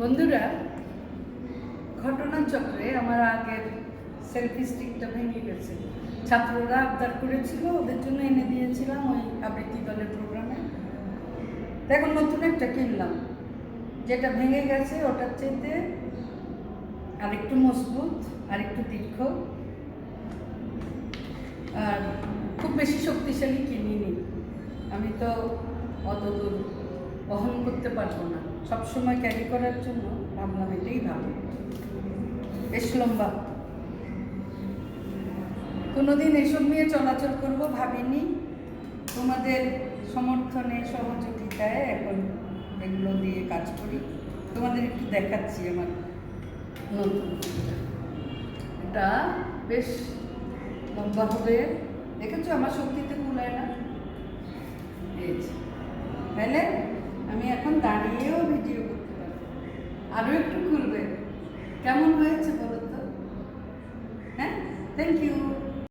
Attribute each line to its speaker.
Speaker 1: বন্ধুরা, ঘটনাচক্রে আমার আগের সেলফি স্টিকটা ভেঙে গেছে। ছাত্ররা আবদার করেছিল, ওদের জন্য এনে দিয়েছিলাম ওই আবৃত্তি দলের প্রোগ্রামে এখন নতুন একটা কিনলাম। যেটা ভেঙে গেছে, ওটার চাইতে আরেকটু মজবুত, আরেকটু দীর্ঘ। আর খুব বেশি শক্তিশালী কিনিনি। আমি তো অত দূর করতে পারব না। সবসময় ক্যারি করার জন্য ভাবলাম এটাই ভালো বেশ লম্বা। কোনোদিন এসব নিয়ে চলাচল করব ভাবিনি। তোমাদের সমর্থনে, সহযোগিতায় এখন এগুলো দিয়ে কাজ করি। তোমাদের একটু দেখাচ্ছি আমার নতুন এটা বেশ লম্বা হবে। দেখেছ আমার শক্তিতে কুলায় না? এই। তাহলে আমি এখন দাঁড়িয়েও ভিডিও করতে পারব আরও একটু খুলবে। কেমন হয়েছে বলো তো হ্যাঁ? Thank you